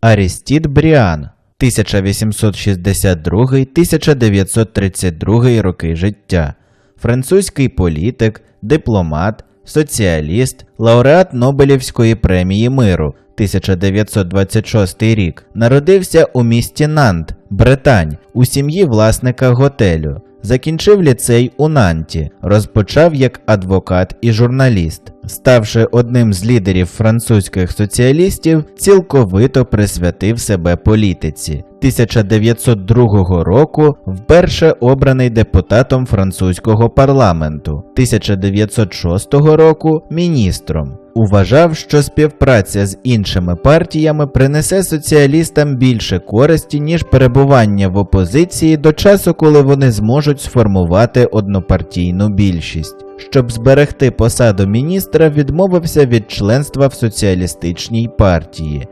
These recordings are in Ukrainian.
Арістід Бріан 1862-1932 роки життя, французький політик, дипломат, соціаліст, лауреат Нобелівської премії миру 1926 рік. Народився у місті Нант, Британь, у сім'ї власника готелю. Закінчив ліцей у Нанті, розпочав як адвокат і журналіст. Ставши одним з лідерів французьких соціалістів, цілковито присвятив себе політиці. 1902 року вперше обраний депутатом французького парламенту, 1906 року міністром. Уважав, що співпраця з іншими партіями принесе соціалістам більше користі, ніж перебування в опозиції до часу, коли вони зможуть сформувати однопартійну більшість. Щоб зберегти посаду міністра, відмовився від членства в соціалістичній партії.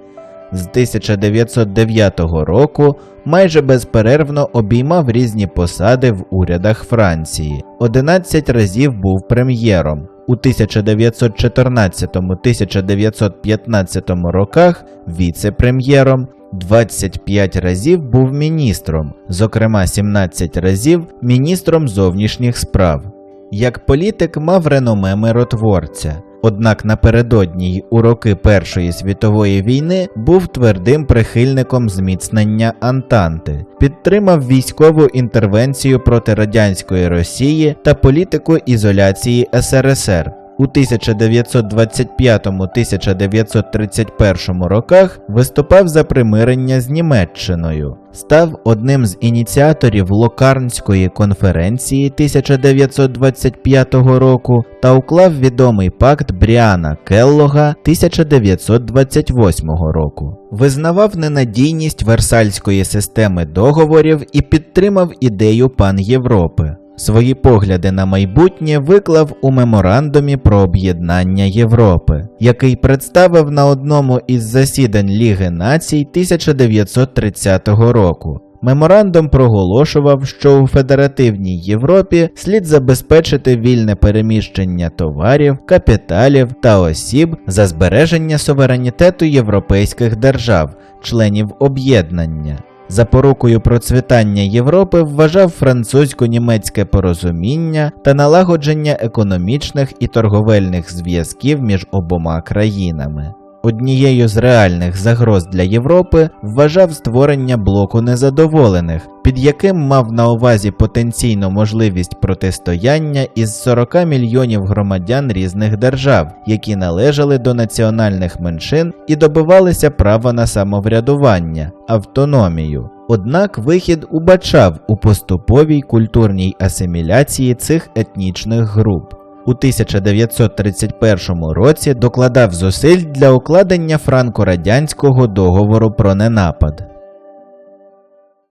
З 1909 року майже безперервно обіймав різні посади в урядах Франції. 11 разів був прем'єром. У 1914-1915 роках віце-прем'єром, 25 разів був міністром, зокрема 17 разів міністром зовнішніх справ. Як політик мав реноме миротворця. Однак напередодні й у роки Першої світової війни був твердим прихильником зміцнення Антанти, підтримав військову інтервенцію проти радянської Росії та політику ізоляції СРСР. У 1925-1931 роках виступав за примирення з Німеччиною, став одним з ініціаторів Локарнської конференції 1925 року та уклав відомий пакт Бріана Келлога 1928 року. Визнавав ненадійність Версальської системи договорів і підтримав ідею пан Європи. Свої погляди на майбутнє виклав у меморандумі про об'єднання Європи, який представив на одному із засідань Ліги націй 1930 року. Меморандум проголошував, що у федеративній Європі слід забезпечити вільне переміщення товарів, капіталів та осіб за збереження суверенітету європейських держав, членів об'єднання. Запорукою процвітання Європи вважав французько-німецьке порозуміння та налагодження економічних і торговельних зв'язків між обома країнами. Однією з реальних загроз для Європи вважав створення блоку незадоволених, під яким мав на увазі потенційну можливість протистояння із 40 мільйонів громадян різних держав, які належали до національних меншин і добивалися права на самоврядування, автономію. Однак вихід убачав у поступовій культурній асиміляції цих етнічних груп. У 1931 році докладав зусиль для укладення франко-радянського договору про ненапад.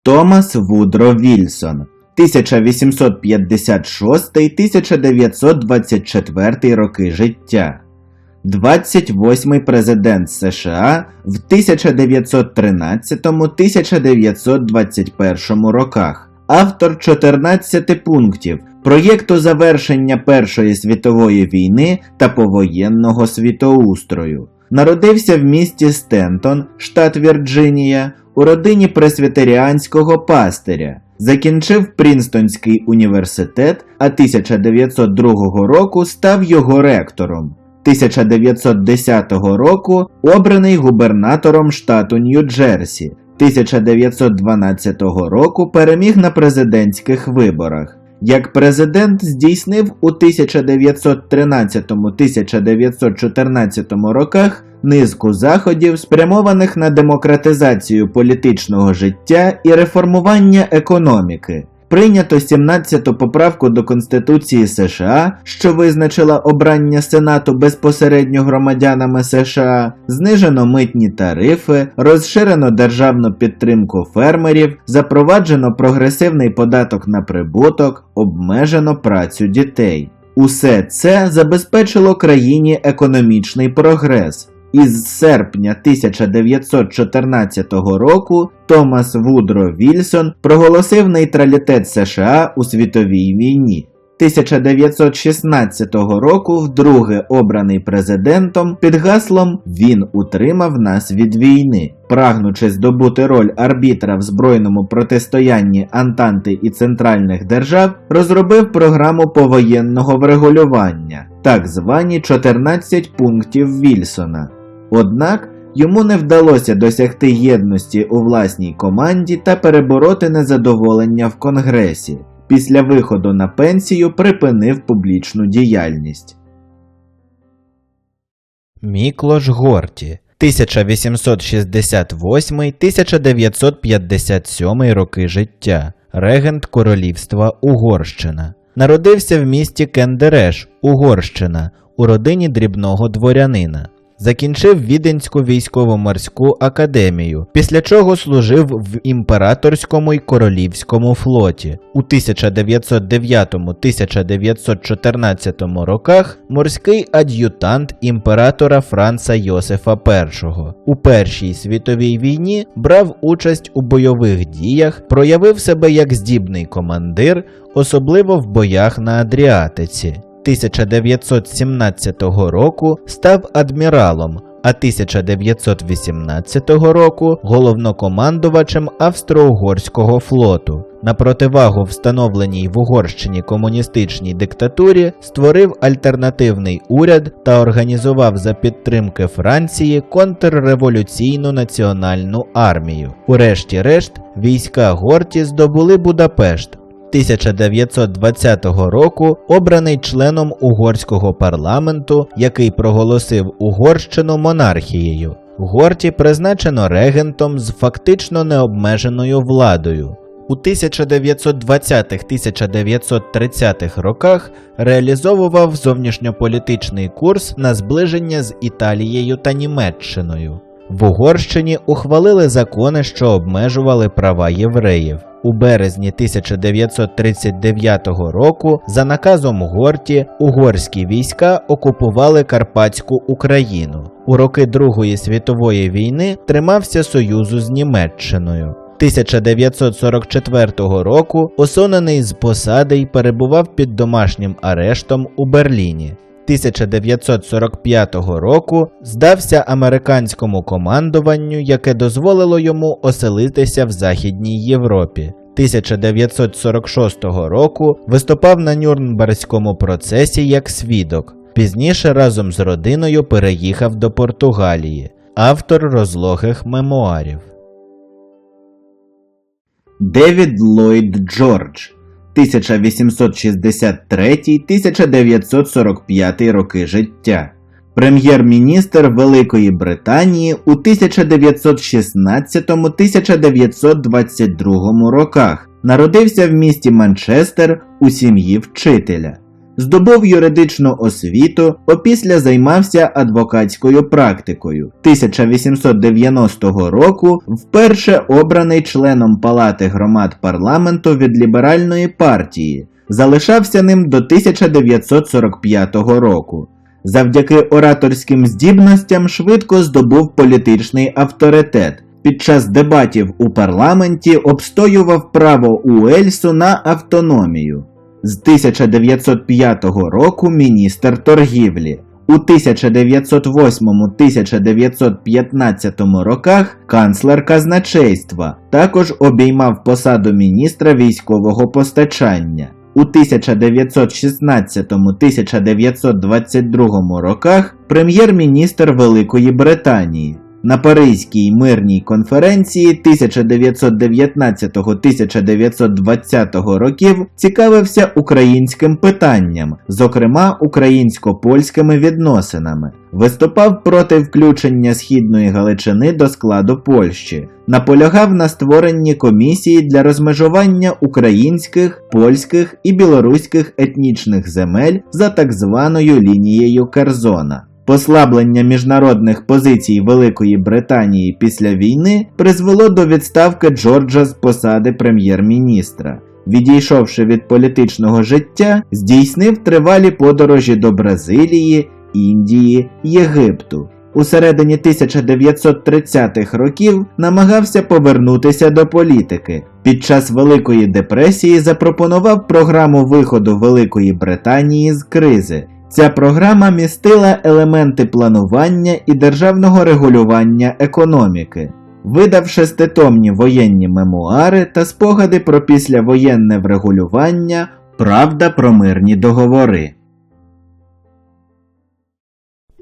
Томас Вудро Вільсон 1856-1924 роки життя. 28-й президент США в 1913-1921 роках. Автор 14 пунктів проєкту завершення Першої світової війни та повоєнного світоустрою. Народився в місті Стентон, штат Вірджинія, у родині пресвітеріанського пастиря. Закінчив Прінстонський університет, а 1902 року став його ректором. 1910 року обраний губернатором штату Нью-Джерсі. 1912 року переміг на президентських виборах. Як президент здійснив у 1913-1914 роках низку заходів, спрямованих на демократизацію політичного життя і реформування економіки. Прийнято 17-ту поправку до Конституції США, що визначила обрання Сенату безпосередньо громадянами США, знижено митні тарифи, розширено державну підтримку фермерів, запроваджено прогресивний податок на прибуток, обмежено працю дітей. Усе це забезпечило країні економічний прогрес. Із серпня 1914 року Томас Вудро Вільсон проголосив нейтралітет США у світовій війні. 1916 року вдруге обраний президентом під гаслом Він утримав нас від війни. прагнучи здобути роль арбітра в збройному протистоянні Антанти і центральних держав, розробив програму повоєнного врегулювання, так звані 14 пунктів Вільсона. Однак йому не вдалося досягти єдності у власній команді та перебороти незадоволення в Конгресі. Після виходу на пенсію припинив публічну діяльність. Міклош Горті 1868-1957 роки життя, регент королівства Угорщина. Народився в місті Кендереш, Угорщина, у родині дрібного дворянина. Закінчив Віденську військово-морську академію, після чого служив в імператорському й королівському флоті. У 1909-1914 роках морський ад'ютант імператора Франца Йосифа І. У Першій світовій війні брав участь у бойових діях, проявив себе як здібний командир, особливо в боях на Адріатиці. 1917 року став адміралом, а 1918 року головнокомандувачем Австро-Угорського флоту. На противагу встановленій в Угорщині комуністичній диктатурі створив альтернативний уряд та організував за підтримки Франції контрреволюційну національну армію. Урешті-решт, війська Горті здобули Будапешт. 1920 року обраний членом угорського парламенту, який проголосив Угорщину монархією. Горті призначено регентом з фактично необмеженою владою. У 1920-1930 роках реалізовував зовнішньополітичний курс на зближення з Італією та Німеччиною. В Угорщині ухвалили закони, що обмежували права євреїв. У березні 1939 року за наказом Горті угорські війська окупували Карпатську Україну. У роки Другої світової війни тримався союзу з Німеччиною. 1944 року осунений з посади й перебував під домашнім арештом у Берліні. 1945 року здався американському командуванню, яке дозволило йому оселитися в Західній Європі. 1946 року виступав на Нюрнберзькому процесі як свідок. Пізніше разом з родиною переїхав до Португалії, автор розлогих мемуарів. Девід Ллойд Джордж 1863-1945 роки життя. Прем'єр-міністр Великої Британії у 1916-1922 роках. Народився в місті Манчестер у сім'ї вчителя. Здобув юридичну освіту, опісля займався адвокатською практикою. 1890 року вперше обраний членом Палати громад парламенту від ліберальної партії, залишався ним до 1945 року. Завдяки ораторським здібностям швидко здобув політичний авторитет. Під час дебатів у парламенті обстоював право Уельсу на автономію. З 1905 року міністр торгівлі. У 1908-1915 роках канцлер казначейства також обіймав посаду міністра військового постачання. У 1916-1922 роках прем'єр-міністр Великої Британії. На Паризькій мирній конференції 1919-1920 років цікавився українським питанням, зокрема українсько-польськими відносинами. Виступав проти включення східної Галичини до складу Польщі, наполягав на створенні комісії для розмежування українських, польських і білоруських етнічних земель за так званою лінією Керзона. Послаблення міжнародних позицій Великої Британії після війни призвело до відставки Джорджа з посади прем'єр-міністра. Відійшовши від політичного життя, здійснив тривалі подорожі до Бразилії, Індії, Єгипту. У середині 1930-х років намагався повернутися до політики. Під час Великої депресії запропонував програму виходу Великої Британії з кризи. Ця програма містила елементи планування і державного регулювання економіки. Видав шеститомні воєнні мемуари та спогади про післявоєнне врегулювання Правда про мирні договори.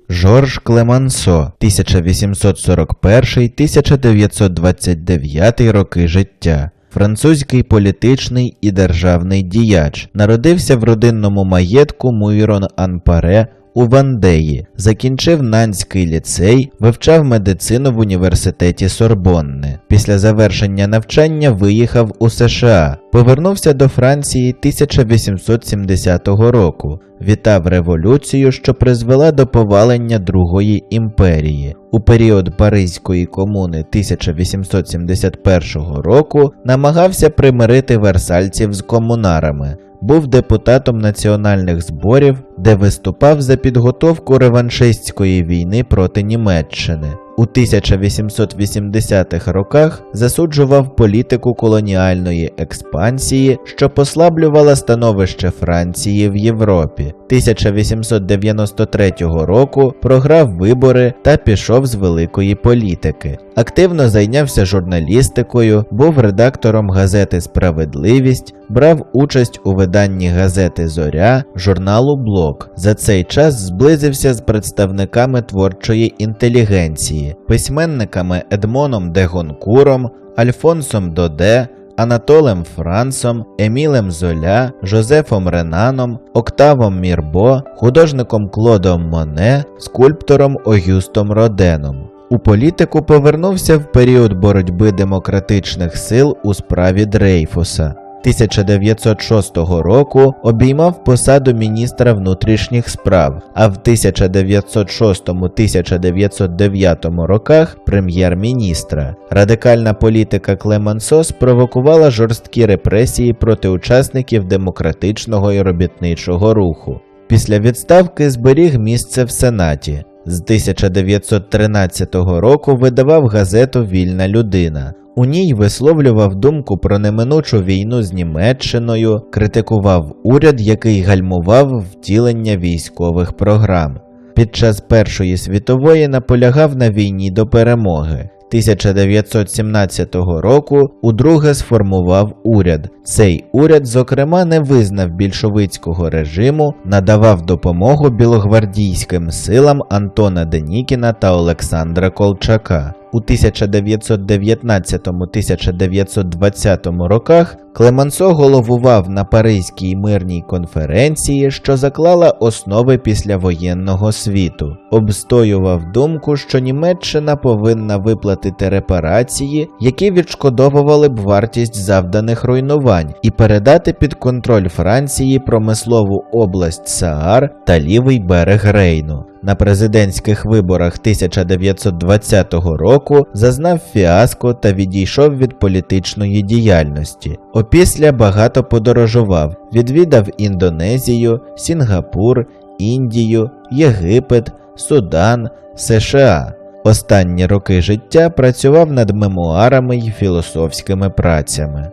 Жорж Клемансо 1841-1929 роки життя. Французький політичний і державний діяч. Народився в родинному маєтку Муйрон Анпаре у Вандеї, закінчив Нанський ліцей, вивчав медицину в університеті Сорбонни. Після завершення навчання виїхав у США, повернувся до Франції 1870 року, вітав революцію, що призвела до повалення Другої імперії. У період Паризької комуни 1871 року намагався примирити версальців з комунарами. Був депутатом національних зборів, де виступав за підготовку реваншистської війни проти Німеччини. У 1880-х роках засуджував політику колоніальної експансії, що послаблювала становище Франції в Європі. 1893 року програв вибори та пішов з великої політики. Активно зайнявся журналістикою, був редактором газети Справедливість, брав участь у виданні газети Зоря, журналу Блок. За цей час зблизився з представниками творчої інтелігенції, письменниками Едмоном де Гонкуром, Альфонсом Доде. Анатолем Франсом, Емілем Золя, Жозефом Ренаном, Октавом Мірбо, художником Клодом Моне, скульптором Огюстом Роденом. У політику повернувся в період боротьби демократичних сил у справі Дрейфуса. 1906 року обіймав посаду міністра внутрішніх справ, а в 1906-1909 роках прем'єр-міністра. Радикальна політика Клемансо спровокувала жорсткі репресії проти учасників демократичного і робітничого руху. Після відставки зберіг місце в Сенаті. З 1913 року видавав газету Вільна людина. У ній висловлював думку про неминучу війну з Німеччиною, критикував уряд, який гальмував втілення військових програм. Під час Першої світової наполягав на війні до перемоги. 1917 року удруге сформував уряд. Цей уряд, зокрема, не визнав більшовицького режиму, надавав допомогу білогвардійським силам Антона Денікіна та Олександра Колчака. У 1919-1920 роках Клемансо головував на Паризькій мирній конференції, що заклала основи післявоєнного світу, обстоював думку, що Німеччина повинна виплатити репарації, які відшкодовували б вартість завданих руйнувань, і передати під контроль Франції промислову область Саар та лівий берег Рейну. На президентських виборах 1920 року зазнав фіаско та відійшов від політичної діяльності. Опісля багато подорожував, відвідав Індонезію, Сінгапур, Індію, Єгипет, Судан, США. Останні роки життя працював над мемуарами й філософськими працями.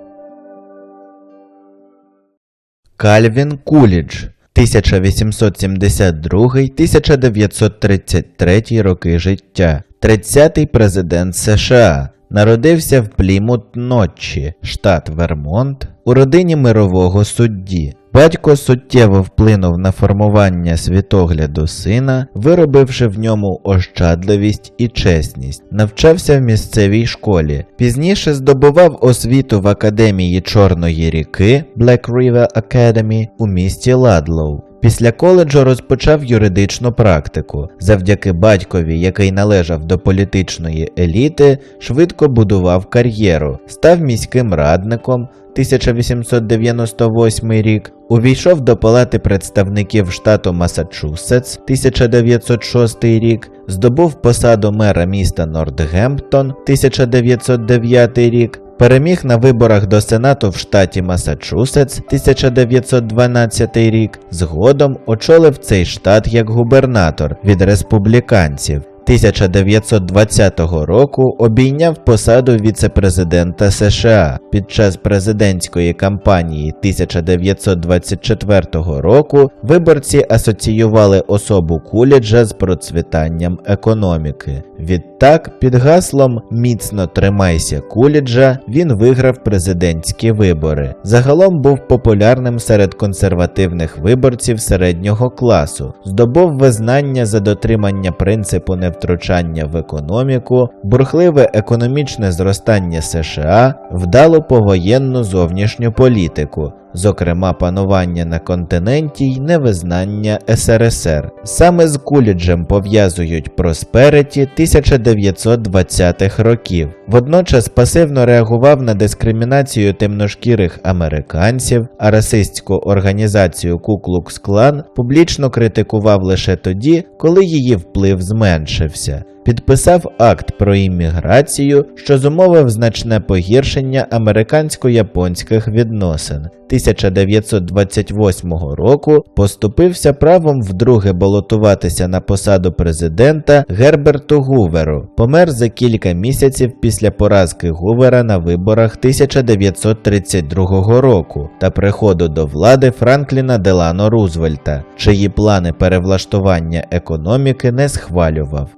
Кальвін Кулідж 1872-1933 роки життя, 30-й президент США. Народився в Плімут Ночі, штат Вермонт, у родині мирового судді. Батько суттєво вплинув на формування світогляду сина, виробивши в ньому ощадливість і чесність, навчався в місцевій школі. Пізніше здобував освіту в академії Чорної ріки Black River Academy у місті Ладлоу. Після коледжу розпочав юридичну практику. Завдяки батькові, який належав до політичної еліти, швидко будував кар'єру, став міським радником 1898 рік, увійшов до Палати представників штату Масачусетс 1906 рік, здобув посаду мера міста Нортгемптон 1909 рік. Переміг на виборах до Сенату в штаті Масачусетс 1912 рік. Згодом очолив цей штат як губернатор від республіканців. 1920 року обійняв посаду віце-президента США. Під час президентської кампанії 1924 року виборці асоціювали особу Куліджа з процвітанням економіки. Від Відтак, під гаслом Міцно тримайся Куліджа він виграв президентські вибори. Загалом був популярним серед консервативних виборців середнього класу, здобув визнання за дотримання принципу невтручання в економіку, бурхливе економічне зростання США, вдалу повоєнну зовнішню політику, зокрема панування на континенті й невизнання СРСР. Саме з Куліджем пов'язують проспереті 1920-х років. Водночас пасивно реагував на дискримінацію темношкірих американців, а расистську організацію Ку-Клукс-Клан публічно критикував лише тоді, коли її вплив зменшився. Підписав акт про імміграцію, що зумовив значне погіршення американсько-японських відносин. 1928 року поступився правом вдруге балотуватися на посаду президента Герберту Гуверу. Помер за кілька місяців після поразки Гувера на виборах 1932 року та приходу до влади Франкліна Делано Рузвельта, чиї плани перевлаштування економіки не схвалював.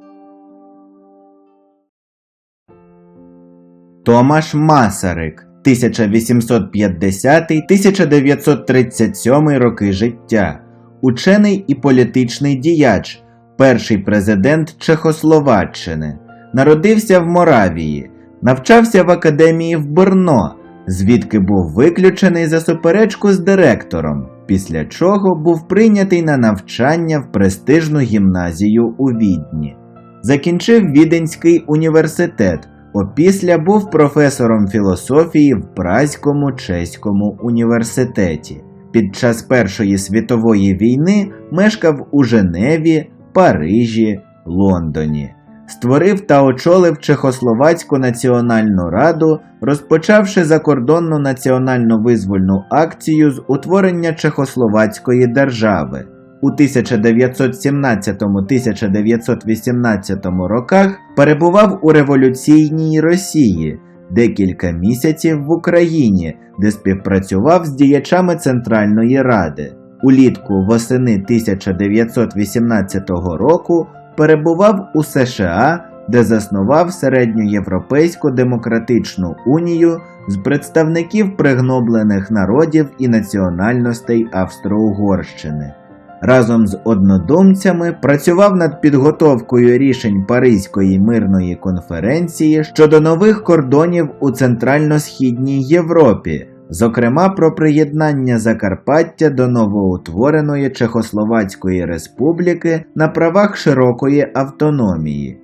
Томаш Масарик 1850-1937 роки життя, учений і політичний діяч, перший президент Чехословаччини, народився в Моравії, навчався в академії в Брно, звідки був виключений за суперечку з директором, після чого був прийнятий на навчання в престижну гімназію у Відні. Закінчив Віденський університет. Опісля був професором філософії в Празькому чеському університеті. Під час Першої світової війни мешкав у Женеві, Парижі, Лондоні. Створив та очолив Чехословацьку національну раду, розпочавши закордонну національно-визвольну акцію з утворення Чехословацької держави. У 1917-1918 роках перебував у революційній Росії, декілька місяців в Україні, де співпрацював з діячами Центральної Ради. Улітку восени 1918 року перебував у США, де заснував Середньоєвропейську демократичну унію з представників пригноблених народів і національностей Австро-Угорщини. Разом з однодумцями працював над підготовкою рішень Паризької мирної конференції щодо нових кордонів у Центрально-Східній Європі, зокрема про приєднання Закарпаття до новоутвореної Чехословацької республіки на правах широкої автономії.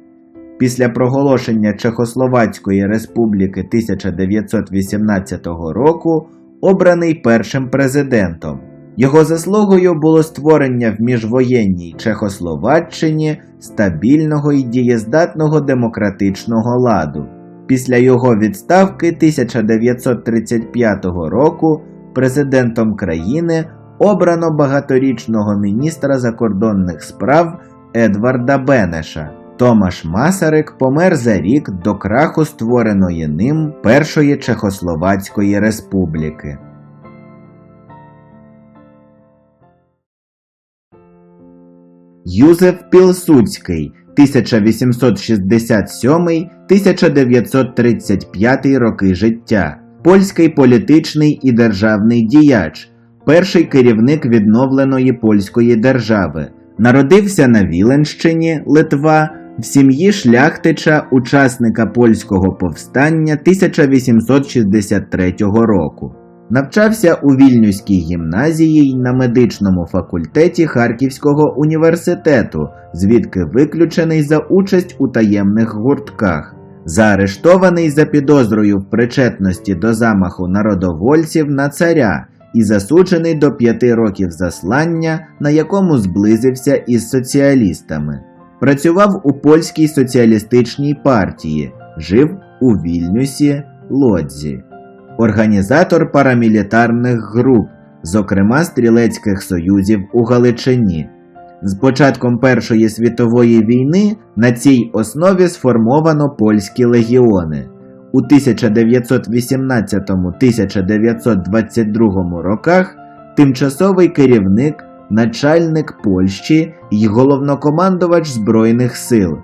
Після проголошення Чехословацької республіки 1918 року обраний першим президентом. Його заслугою було створення в міжвоєнній Чехословаччині стабільного і дієздатного демократичного ладу. Після його відставки 1935 року президентом країни обрано багаторічного міністра закордонних справ Едварда Бенеша. Томаш Масарик помер за рік до краху створеної ним Першої Чехословацької республіки. Юзеф Пілсудський 1867-1935 роки життя, польський політичний і державний діяч, перший керівник відновленої польської держави. Народився на Віленщині, Литва, в сім'ї шляхтича, учасника польського повстання 1863 року. Навчався у Вільнюській гімназії й на медичному факультеті Харківського університету, звідки виключений за участь у таємних гуртках. Заарештований за підозрою в причетності до замаху народовольців на царя і засуджений до п'яти років заслання, на якому зблизився із соціалістами. Працював у польській соціалістичній партії, жив у Вільнюсі, Лодзі організатор парамілітарних груп, зокрема стрілецьких союзів у Галичині. З початком Першої світової війни на цій основі сформовано польські легіони. У 1918-1922 роках тимчасовий керівник, начальник Польщі й головнокомандувач Збройних сил.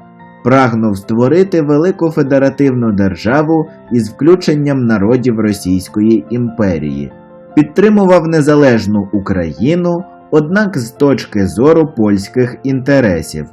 Прагнув створити велику федеративну державу із включенням народів Російської імперії, підтримував незалежну Україну, однак з точки зору польських інтересів.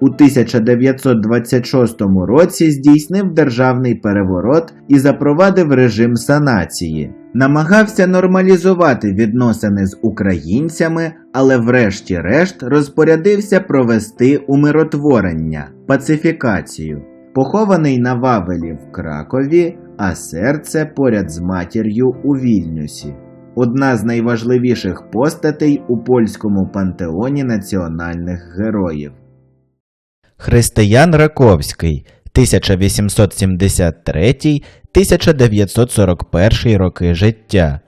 У 1926 році здійснив державний переворот і запровадив режим санації. Намагався нормалізувати відносини з українцями, але врешті-решт розпорядився провести умиротворення, пацифікацію. Похований на Вавелі в Кракові, а серце поряд з матір'ю у Вільнюсі. Одна з найважливіших постатей у польському пантеоні національних героїв. Християн Раковський 1873-1941 роки життя.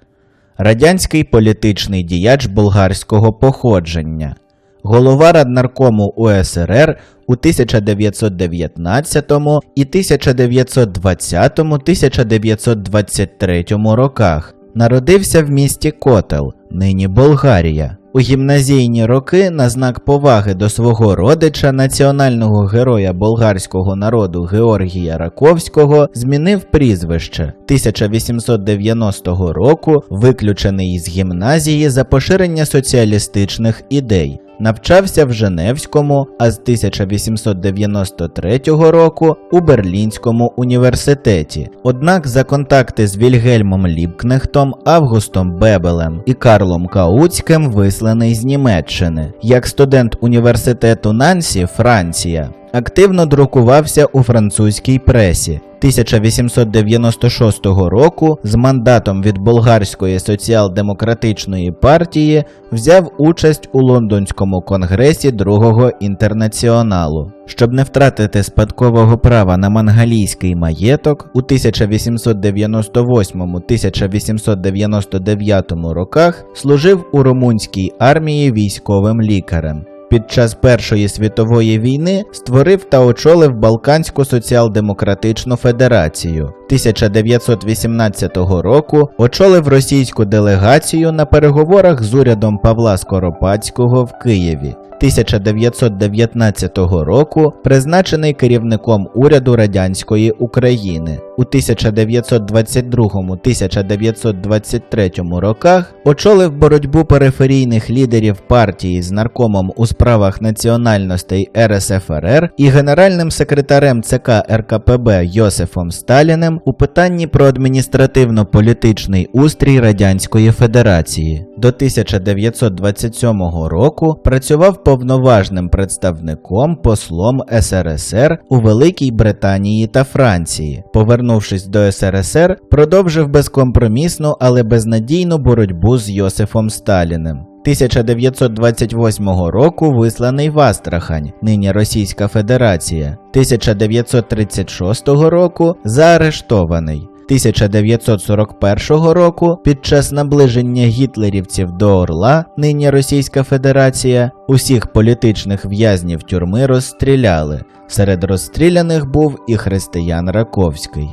Радянський політичний діяч болгарського походження. Голова Раднаркому УСРР у 1919 і 1920-1923 роках. Народився в місті Котел, нині Болгарія. У гімназійні роки на знак поваги до свого родича, національного героя болгарського народу Георгія Раковського, змінив прізвище 1890 року, виключений із гімназії за поширення соціалістичних ідей. Навчався в Женевському, а з 1893 року у Берлінському університеті. Однак за контакти з Вільгельмом Ліпкнехтом, Августом Бебелем і Карлом Кауцьким висланий з Німеччини. Як студент університету Нансі, Франція, активно друкувався у французькій пресі. 1896 року з мандатом від Болгарської соціал-демократичної партії взяв участь у лондонському конгресі Другого інтернаціоналу. Щоб не втратити спадкового права на мангалійський маєток, у 1898-1899 роках служив у румунській армії військовим лікарем. Під час Першої світової війни створив та очолив Балканську соціал-демократичну федерацію. 1918 року очолив російську делегацію на переговорах з урядом Павла Скоропадського в Києві. 1919 року призначений керівником уряду радянської України. У 1922-1923 роках очолив боротьбу периферійних лідерів партії з наркомом у справах національностей РСФРР і генеральним секретарем ЦК РКПБ Йосифом Сталіним у питанні про адміністративно-політичний устрій Радянської Федерації. До 1927 року працював повноважним представником послом СРСР у Великій Британії та Франції. Повернувшись до СРСР, продовжив безкомпромісну, але безнадійну боротьбу з Йосифом Сталіним. 1928 року висланий в Астрахань, нині Російська Федерація. 1936 року заарештований. 1941 року під час наближення гітлерівців до Орла, нині Російська Федерація, усіх політичних в'язнів тюрми розстріляли. Серед розстріляних був і християн Раковський.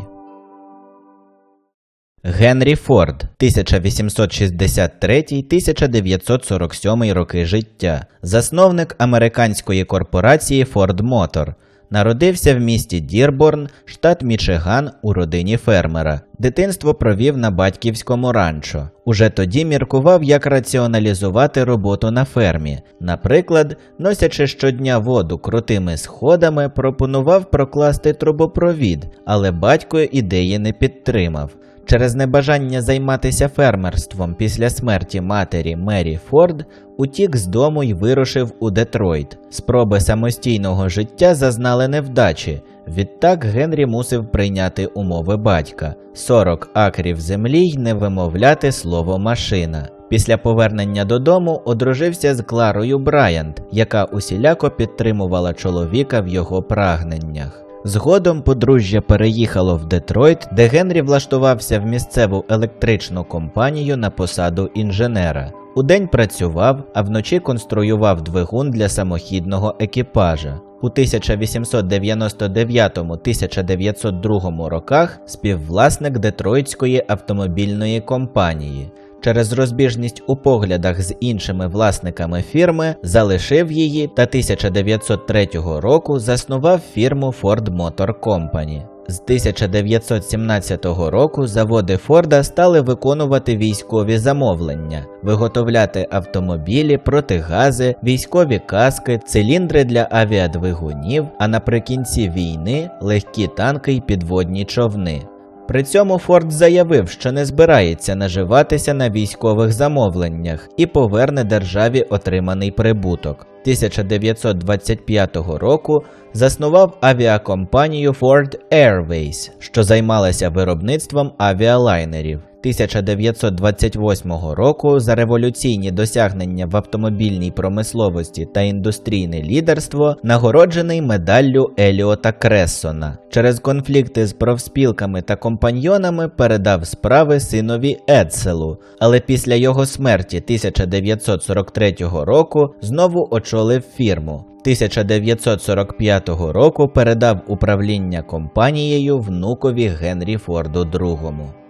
Генрі Форд 1863-1947 роки життя, засновник американської корпорації Ford Motor. Народився в місті Дірборн, штат Мічиган, у родині фермера. Дитинство провів на батьківському ранчо. Уже тоді міркував, як раціоналізувати роботу на фермі. Наприклад, носячи щодня воду крутими сходами, пропонував прокласти трубопровід, але батько ідеї не підтримав. Через небажання займатися фермерством після смерті матері Мері Форд утік з дому й вирушив у Детройт. Спроби самостійного життя зазнали невдачі. Відтак Генрі мусив прийняти умови батька: 40 акрів землі й не вимовляти слово машина. Після повернення додому одружився з Кларою Брайант, яка усіляко підтримувала чоловіка в його прагненнях. Згодом подружжя переїхало в Детройт, де Генрі влаштувався в місцеву електричну компанію на посаду інженера. Удень працював, а вночі конструював двигун для самохідного екіпажа. У 1899-1902 роках співвласник Детройтської автомобільної компанії. Через розбіжність у поглядах з іншими власниками фірми залишив її та 1903 року заснував фірму Ford Motor Company. З 1917 року заводи Форда стали виконувати військові замовлення, виготовляти автомобілі, протигази, військові каски, циліндри для авіадвигунів, а наприкінці війни легкі танки й підводні човни. При цьому Форд заявив, що не збирається наживатися на військових замовленнях і поверне державі отриманий прибуток. 1925 року заснував авіакомпанію Ford Airways, що займалася виробництвом авіалайнерів. 1928 року за революційні досягнення в автомобільній промисловості та індустрійне лідерство нагороджений медаллю Еліота Крессона. Через конфлікти з профспілками та компаньйонами передав справи синові Едселу, але після його смерті 1943 року знову очолив фірму. 1945 року передав управління компанією внукові Генрі Форду II.